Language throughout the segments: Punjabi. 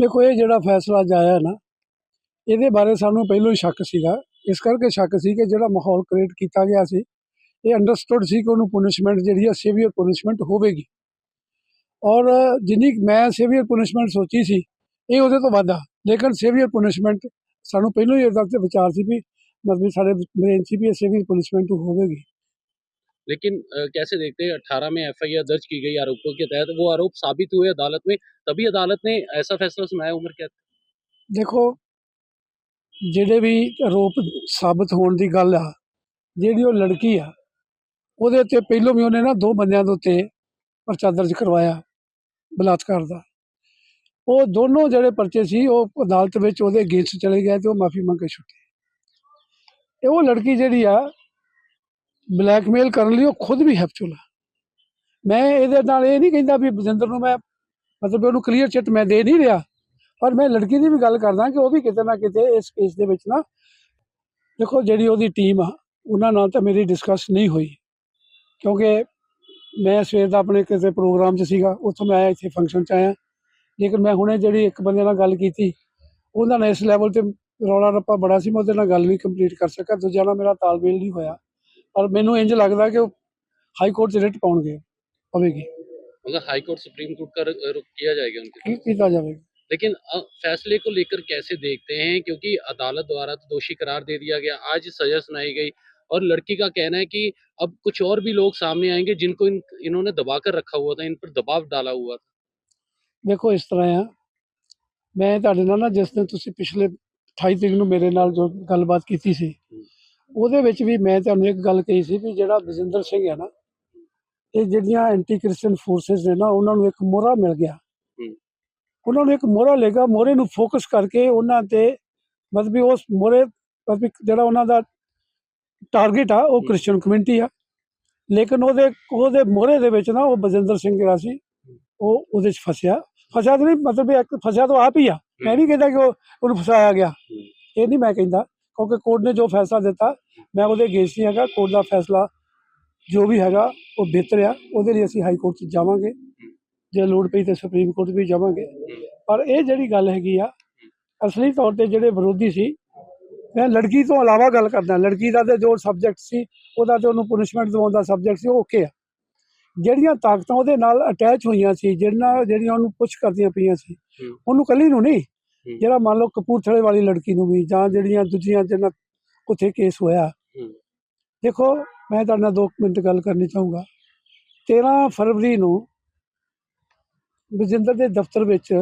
ਦੇਖੋ, ਇਹ ਜਿਹੜਾ ਫੈਸਲਾ ਜਾਇਆ ਨਾ, ਇਹਦੇ ਬਾਰੇ ਸਾਨੂੰ ਪਹਿਲਾਂ ਹੀ ਸ਼ੱਕ ਸੀਗਾ। ਇਸ ਕਰਕੇ ਸ਼ੱਕ ਸੀ ਕਿ ਜਿਹੜਾ ਮਾਹੌਲ ਕ੍ਰੀਏਟ ਕੀਤਾ ਗਿਆ ਸੀ, ਇਹ ਅੰਡਰਸਟੂਡ ਸੀ ਕਿ ਉਹਨੂੰ ਪੁਨਿਸ਼ਮੈਂਟ ਜਿਹੜੀ ਆ ਸੀਵੀਅਰ ਪੁਨਿਸ਼ਮੈਂਟ ਹੋਵੇਗੀ। ਔਰ ਜਿੰਨੀ ਮੈਂ ਸੀਵੀਅਰ ਪੁਨਿਸ਼ਮੈਂਟ ਸੋਚੀ ਸੀ, ਇਹ ਉਹਦੇ ਤੋਂ ਵੱਧ ਆ। ਲੇਕਿਨ ਸੀਵੀਅਰ ਪੁਨਿਸ਼ਮੈਂਟ ਸਾਨੂੰ ਪਹਿਲਾਂ ਹੀ ਇਹਦਾ ਤੇ ਵਿਚਾਰ ਸੀ ਵੀ ਮਤਲਬ ਸਾਡੇ ਬ੍ਰੇਨ 'ਚ ਵੀ ਸੀਵੀਅਰ ਪੁਨਿਸ਼ਮੈਂਟ ਹੋਵੇਗੀ। लेकिन अ, कैसे देखते हैं अठारह में एफआईआर दर्ज की गई आरोपों के तहत वो आरोप साबित हुए अदालत में तभी अदालत ने ऐसा फैसला सुनाया उम्र क्या ਦੇਖੋ ਜਿਹੜੇ ਵੀ ਆਰੋਪ ਸਾਬਤ ਹੋਣ ਦੀ ਗੱਲ ਆ ਜਿਹੜੀ ਉਹ ਲੜਕੀ ਆ ਉਹਦੇ ਉੱਤੇ ਪਹਿਲੋਂ ਵੀ ਉਹਨੇ ਨਾ ਦੋ ਬੰਦਿਆਂ ਦੇ ਉੱਤੇ ਪਰਚਾ ਦਰਜ ਕਰਵਾਇਆ ਬਲਾਤਕਾਰ ਦਾ ਉਹ ਦੋਨੋਂ ਜਿਹੜੇ ਪਰਚੇ ਸੀ ਉਹ ਅਦਾਲਤ ਵਿੱਚ ਉਹਦੇ ਅਗੇਂਸਟ ਚਲੇ ਗਏ ਤੇ ਉਹ ਮਾਫੀ ਮੰਗ ਕੇ ਛੁੱਟੀ ਇਹ ਉਹ ਲੜਕੀ ਜਿਹੜੀ ਆ ਬਲੈਕਮੇਲ ਕਰਨ ਲਈ ਉਹ ਖੁਦ ਵੀ ਹੈਪਚੁਲ ਆ। ਮੈਂ ਇਹਦੇ ਨਾਲ ਇਹ ਨਹੀਂ ਕਹਿੰਦਾ ਵੀ ਬਜਿੰਦਰ ਨੂੰ ਮੈਂ ਮਤਲਬ ਉਹਨੂੰ ਕਲੀਅਰ ਚਿੱਟ ਮੈਂ ਦੇ ਨਹੀਂ ਰਿਹਾ, ਪਰ ਮੈਂ ਲੜਕੀ ਦੀ ਵੀ ਗੱਲ ਕਰਦਾ ਕਿ ਉਹ ਵੀ ਕਿਤੇ ਨਾ ਕਿਤੇ ਇਸ ਕੇਸ ਦੇ ਵਿੱਚ ਨਾ ਦੇਖੋ ਜਿਹੜੀ ਉਹਦੀ ਟੀਮ ਆ, ਉਹਨਾਂ ਨਾਲ ਤਾਂ ਮੇਰੀ ਡਿਸਕਸ ਨਹੀਂ ਹੋਈ। ਕਿਉਂਕਿ ਮੈਂ ਸਵੇਰ ਦਾ ਆਪਣੇ ਕਿਸੇ ਪ੍ਰੋਗਰਾਮ 'ਚ ਸੀਗਾ, ਉੱਥੋਂ ਮੈਂ ਆਇਆ ਇੱਥੇ ਫੰਕਸ਼ਨ 'ਚ ਆਇਆ। ਲੇਕਿਨ ਮੈਂ ਹੁਣੇ ਜਿਹੜੀ ਇੱਕ ਬੰਦੇ ਨਾਲ ਗੱਲ ਕੀਤੀ, ਉਹਨਾਂ ਨੇ ਇਸ ਲੈਵਲ ਤੇ ਰੌਲਾ ਰੱਪਾ ਬੜਾ ਸੀ, ਮੈਂ ਉਹਦੇ ਨਾਲ ਗੱਲ ਵੀ ਕੰਪਲੀਟ ਕਰ ਸਕਿਆ। ਦੂਜਾ ਨਾਲ ਮੇਰਾ ਤਾਲਮੇਲ ਨਹੀਂ ਹੋਇਆ। ਪਰ ਮੈਨੂੰ ਇੰਜ ਲੱਗਦਾ ਕਿ ਉਹ ਹਾਈ ਕੋਰਟ 'ਚ ਰਿਟ ਪਾਉਣਗੇ ਪਵੇਗੀ मतलब हाई कोर्ट सुप्रीम कोर्ट का रुख रुख किया जाएगा उनके ਕੀ ਕੀਤਾ ਜਾਵੇਗਾ लेकिन अ, फैसले को लेकर कैसे देखते हैं क्योंकि अदालत द्वारा तो दोषी करार दे दिया गया आज सजा सुनाई गई और लड़की का कहना है कि अब कुछ और भी लोग सामने आएंगे जिनको इन इन्होंने दबा कर रखा हुआ था इन पर दबाव डाला हुआ था ਦੇਖੋ ਇਸ ਤਰ੍ਹਾਂ ਆ ਮੈਂ ਤੁਹਾਡੇ ਨਾਲ ਨਾ ਜਿਸ ਦਿਨ ਤੁਸੀਂ ਪਿਛਲੇ 28 ਤਰੀਕ ਨੂੰ ਮੇਰੇ ਨਾਲ ਜੋ ਗੱਲਬਾਤ ਕੀਤੀ ਸੀ ਉਹਦੇ ਵਿੱਚ ਵੀ ਮੈਂ ਤੁਹਾਨੂੰ ਇੱਕ ਗੱਲ ਕਹੀ ਸੀ ਵੀ ਜਿਹੜਾ ਬਜਿੰਦਰ ਸਿੰਘ ਹੈ ਨਾ ਇਹ ਜਿਹੜੀਆਂ ਐਂਟੀ ਕ੍ਰਿਸਚੀਅਨ ਫੋਰਸਸ ਨੇ ਨਾ ਉਹਨਾਂ ਨੂੰ ਇੱਕ ਮੋਹਰਾ ਮਿਲ ਗਿਆ। ਉਹਨਾਂ ਨੂੰ ਇੱਕ ਮੋਹਰਾ ਲੇਗਾ ਮੋਹਰੇ ਨੂੰ ਫੋਕਸ ਕਰਕੇ ਉਹਨਾਂ ਤੇ ਮਤਲਬ ਵੀ ਉਸ ਮੋਹਰੇ ਮਤਲਬ ਵੀ ਜਿਹੜਾ ਉਹਨਾਂ ਦਾ ਟਾਰਗੇਟ ਆ ਉਹ ਹੂੰ। ਕ੍ਰਿਸਚੀਅਨ ਕਮਿਊਨਿਟੀ ਆ। ਲੇਕਿਨ ਉਹਦੇ ਉਹਦੇ ਮੋਹਰੇ ਦੇ ਵਿੱਚ ਨਾ ਉਹ ਬਜਿੰਦਰ ਸਿੰਘ ਜਿਹੜਾ ਸੀ ਉਹ ਉਹਦੇ 'ਚ ਫਸਿਆ। ਫਸਿਆ ਤਾਂ ਨਹੀਂ ਮਤਲਬ ਵੀ ਇੱਕ ਫਸਿਆ ਤਾਂ ਆਪ ਹੀ ਆ। ਮੈਂ ਨਹੀਂ ਕਹਿੰਦਾ ਕਿ ਉਹ ਉਹਨੂੰ ਫਸਾਇਆ ਗਿਆ। ਇਹ ਨਹੀਂ ਮੈਂ ਕਹਿੰਦਾ ਕਿਉਂਕਿ ਕੋਰਟ ਨੇ ਜੋ ਫੈਸਲਾ ਦਿੱਤਾ ਮੈਂ ਉਹਦੇ ਅਗੇਂਸਟ ਨਹੀਂ ਹੈਗਾ ਕੋਰਟ ਦਾ ਫੈਸਲਾ ਜੋ ਵੀ ਹੈਗਾ ਉਹ ਬਿਹਤਰ ਆ। ਉਹਦੇ ਲਈ ਅਸੀਂ ਹਾਈ ਕੋਰਟ 'ਚ ਜਾਵਾਂਗੇ। ਜੇ ਲੋੜ ਪਈ ਤੇ ਸੁਪਰੀਮ ਕੋਰਟ ਵੀ ਜਾਵਾਂਗੇ। ਪਰ ਇਹ ਜਿਹੜੀ ਗੱਲ ਹੈਗੀ ਆ ਅਸਲੀ ਤੌਰ ਤੇ ਜਿਹੜੇ ਵਿਰੋਧੀ ਸੀ ਮੈਂ ਲੜਕੀ ਤੋਂ ਇਲਾਵਾ ਗੱਲ ਕਰਦਾ। ਲੜਕੀ ਦਾ ਤੇ ਜੋ ਸਬਜੈਕਟ ਸੀ ਉਹਦਾ ਤੇ ਉਹਨੂੰ ਪੁਨਿਸ਼ਮੈਂਟ ਦਿਵਾਉਣ ਦਾ ਸਬਜੈਕਟ ਸੀ ਉਹ ਓਕੇ ਆ। ਜਿਹੜੀਆਂ ਤਾਕਤਾਂ ਉਹਦੇ ਨਾਲ ਅਟੈਚ ਹੋਈਆਂ ਸੀ ਜਿਹੜੀਆਂ ਜਿਹੜੀਆਂ ਉਹਨੂੰ ਪੁਸ਼ ਕਰਦੀਆਂ ਪਈਆਂ ਸੀ। ਉਹਨੂੰ ਕੱਲੀ ਨੂੰ ਨਹੀਂ। ਜਿਹੜਾ ਮੰਨ ਲਓ ਕਪੂਰਥਲੇ ਵਾਲੀ ਲੜਕੀ ਨੂੰ ਵੀ ਜਾਂ ਜਿਹੜੀਆਂ ਦੂਜੀਆਂ ਜਿਹਨਾਂ ਉੱਥੇ ਕੇਸ ਹੋਇਆ। ਦੇਖੋ ਮੈਂ ਤੁਹਾਡੇ ਨਾਲ 2 ਮਿੰਟ ਗੱਲ ਕਰਨੀ ਚਾਹੂੰਗਾ 13 ਫਰਵਰੀ ਨੂੰ ਬਜਿੰਦਰ ਦੇ ਦਫ਼ਤਰ ਵਿੱਚ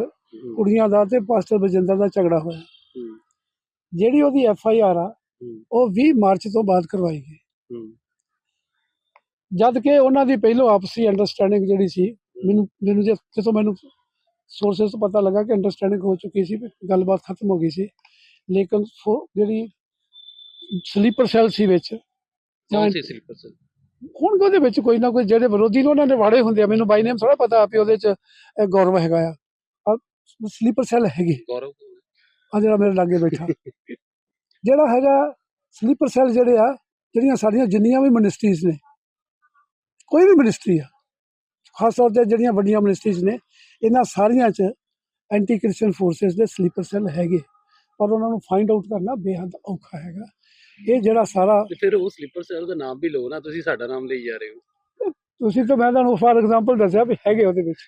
ਕੁੜੀਆਂ ਦਾ ਤੇ ਪਾਸਟਰ ਬਜਿੰਦਰ ਦਾ ਝਗੜਾ ਹੋਇਆ। ਜਿਹੜੀ ਉਹਦੀ ਐਫ ਆਈ ਆਰ ਆ। ਉਹ 20 ਮਾਰਚ ਤੋਂ ਬਾਅਦ ਕਰਵਾਈ ਗਈ। ਜਦ ਕਿ ਉਹਨਾਂ ਦੀ ਪਹਿਲੋਂ ਆਪਸੀ ਅੰਡਰਸਟੈਂਡਿੰਗ ਜਿਹੜੀ ਸੀ ਮੈਨੂੰ ਮੈਨੂੰ ਜਦੋਂ ਮੈਨੂੰ ਸੋਰਸਸ ਤੋਂ ਪਤਾ ਲੱਗਾ ਕਿ ਅੰਡਰਸਟੈਂਡਿੰਗ ਹੋ ਚੁੱਕੀ ਸੀ ਗੱਲਬਾਤ ਖਤਮ ਹੋ ਗਈ ਸੀ ਲੇਕਿਨ ਜਿਹੜੀ ਸਲੀਪਰ ਸੈੱਲ ਸੀ ਵਿੱਚ। ਕੌਣ ਸੀ ਸਲੀਪਰ ਸੈੱਲ? ਹੁਣ ਉਹਦੇ ਵਿੱਚ ਕੋਈ ਨਾ ਕੋਈ ਜਿਹੜੇ ਵਿਰੋਧੀ ਨੇ ਉਹਨਾਂ ਦੇ ਵਾੜੇ ਹੁੰਦੇ ਆ। ਮੈਨੂੰ ਬਾਈ ਨੇਮ ਥੋੜਾ ਪਤਾ ਆ ਵੀ ਉਹਦੇ ਚ ਗੌਰਵ ਹੈਗਾ ਆ। ਸਲੀਪਰ ਸੈੱਲ ਹੈਗੀ। ਗੌਰਵ ਆ ਜਿਹੜਾ ਮੇਰੇ ਲਾਗੇ ਬੈਠਾ। ਜਿਹੜਾ ਹੈਗਾ ਸਲੀਪਰ ਸੈੱਲ ਜਿਹੜੇ ਆ ਜਿਹੜੀਆਂ ਸਾਡੀਆਂ ਜਿੰਨੀਆਂ ਵੀ ਮਿਨਿਸਟਰੀਜ਼ ਨੇ ਕੋਈ ਵੀ ਮਿਨਿਸਟਰੀ ਆ ਖਾਸ ਤੌਰ ਤੇ ਜਿਹੜੀਆਂ ਵੱਡੀਆਂ ਮਿਨਿਸਟਰੀਜ਼ ਨੇ ਇਹਨਾਂ ਸਾਰੀਆਂ 'ਚ ਐਂਟੀ ਕ੍ਰਿਸਚੀਅਨ ਫੋਰਸਸ ਦੇ ਸਲੀਪਰ ਸੈੱਲ ਹੈਗੇ ਪਰ ਉਹਨਾਂ ਨੂੰ ਫਾਈਂਡ ਆਊਟ ਕਰਨਾ ਬੇਹੱਦ ਔਖਾ ਹੈਗਾ। ਇਹ ਜਿਹੜਾ ਸਾਰਾ ਤੇ ਫਿਰ ਉਹ ਸਲੀਪਰ ਸੈੱਲ ਦਾ ਨਾਮ ਵੀ ਲਓ ਨਾ ਤੁਸੀਂ ਸਾਡਾ ਨਾਮ ਲਈ ਜਾ ਰਹੇ ਹੋ। ਤੁਸੀਂ ਤਾਂ ਮੈਂ ਤੁਹਾਨੂੰ ਫਾਰ ਐਗਜ਼ਾਮਪਲ ਦੱਸਿਆ ਵੀ ਹੈਗੇ ਉਹਦੇ ਵਿੱਚ।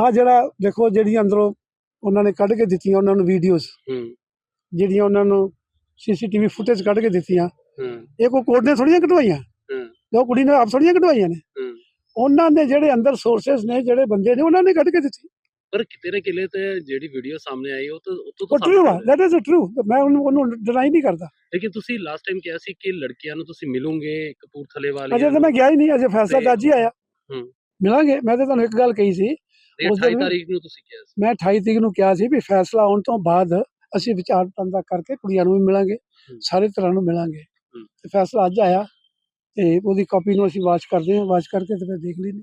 ਆ ਜਿਹੜਾ ਦੇਖੋ ਜਿਹੜੀਆਂ ਅੰਦਰੋਂ ਉਹਨਾਂ ਨੇ ਕੱਢ ਕੇ ਦਿੱਤੀਆਂ ਉਹਨਾਂ ਨੂੰ ਵੀਡੀਓਜ਼ ਹੂੰ। ਜਿਹੜੀਆਂ ਉਹਨਾਂ ਨੂੰ ਸੀਸੀਟੀਵੀ ਫੁਟੇਜ ਕੱਢ ਕੇ ਦਿੱਤੀਆਂ। ਹੂੰ। ਇਹ ਕੋਈ ਕੋਰਟ ਨੇ ਥੋੜੀਆਂ ਕਢਵਾਈਆਂ? ਹੂੰ। ਜੋ ਕੁੜੀ ਨੇ ਆਪ ਥੋੜੀਆਂ ਕਢਵਾਈਆਂ ਨੇ? ਹੂੰ। ਉਹਨਾਂ ਨੇ ਜਿਹੜੇ ਅੰਦਰ ਸੋਰਸਸ ਨੇ ਜਿਹੜੇ ਬੰਦੇ ਨੇ ਉਹਨਾਂ ਨੇ ਕੱਢ ਕੇ ਦਿੱਤੀ। ਪਰ ਕਿਤੇ ਨਾ ਕਿਤੇ ਤੇ ਜਿਹੜੀ ਵੀਡੀਓ ਸਾਹਮਣੇ ਆਈ ਉਹ ਤਾਂ ਤੋਂ ਉਹ ਟਰੂ ਆ ਦੈਟ ਇਜ਼ ਟਰੂ ਮੈਂ ਉਹਨੂੰ ਉਹਨੂੰ ਡਿਨਾਈ ਨਹੀਂ ਕਰਦਾ। ਲੇਕਿਨ ਤੁਸੀਂ ਲਾਸਟ ਟਾਈਮ ਕਿਹਾ ਸੀ ਕਿ ਲੜਕੀਆਂ ਨੂੰ ਤੁਸੀਂ ਮਿਲੋਗੇ ਕਪੂਰਥਲੇ ਵਾਲੇ ਅਜੇ ਤਾਂ ਮੈਂ ਗਿਆ ਹੀ ਨਹੀਂ ਅਜੇ ਫੈਸਲਾ ਅੱਜ ਹੀ ਆਇਆ। ਹੂੰ। ਮਿਲਾਂਗੇ ਮੈਂ ਤਾਂ ਤੁਹਾਨੂੰ ਇੱਕ ਗੱਲ ਕਹੀ ਸੀ। ਉਸ 28 ਦਿਨ- ਤਾਰੀਖ ਨੂੰ ਤੁਸੀਂ ਕਿਹਾ ਸੀ। ਮੈਂ 28 ਤਰੀਕ ਨੂੰ ਕਿਹਾ ਸੀ ਵੀ ਫੈਸਲਾ ਆਉਣ ਤੋਂ ਬਾਅਦ ਅਸੀਂ ਵਿਚਾਰ ਵਟਾਂਦਰਾ ਕਰਕੇ ਕੁੜੀਆਂ ਨੂੰ ਵੀ ਮਿਲਾਂਗੇ। ਸਾਰੇ ਤਰ੍ਹਾਂ ਨੂੰ ਮਿਲਾਂਗੇ। ਤੇ ਫੈਸਲਾ ਅੱਜ ਆਇਆ ਤੇ ਉਹਦੀ ਕਾਪੀ ਨੂੰ ਅਸੀਂ ਵਾਚ ਕਰਦੇ ਹਾਂ। ਵਾਚ ਕਰਕੇ ਤੇ ਫਿਰ ਦੇਖ ਲੈਂਦੇ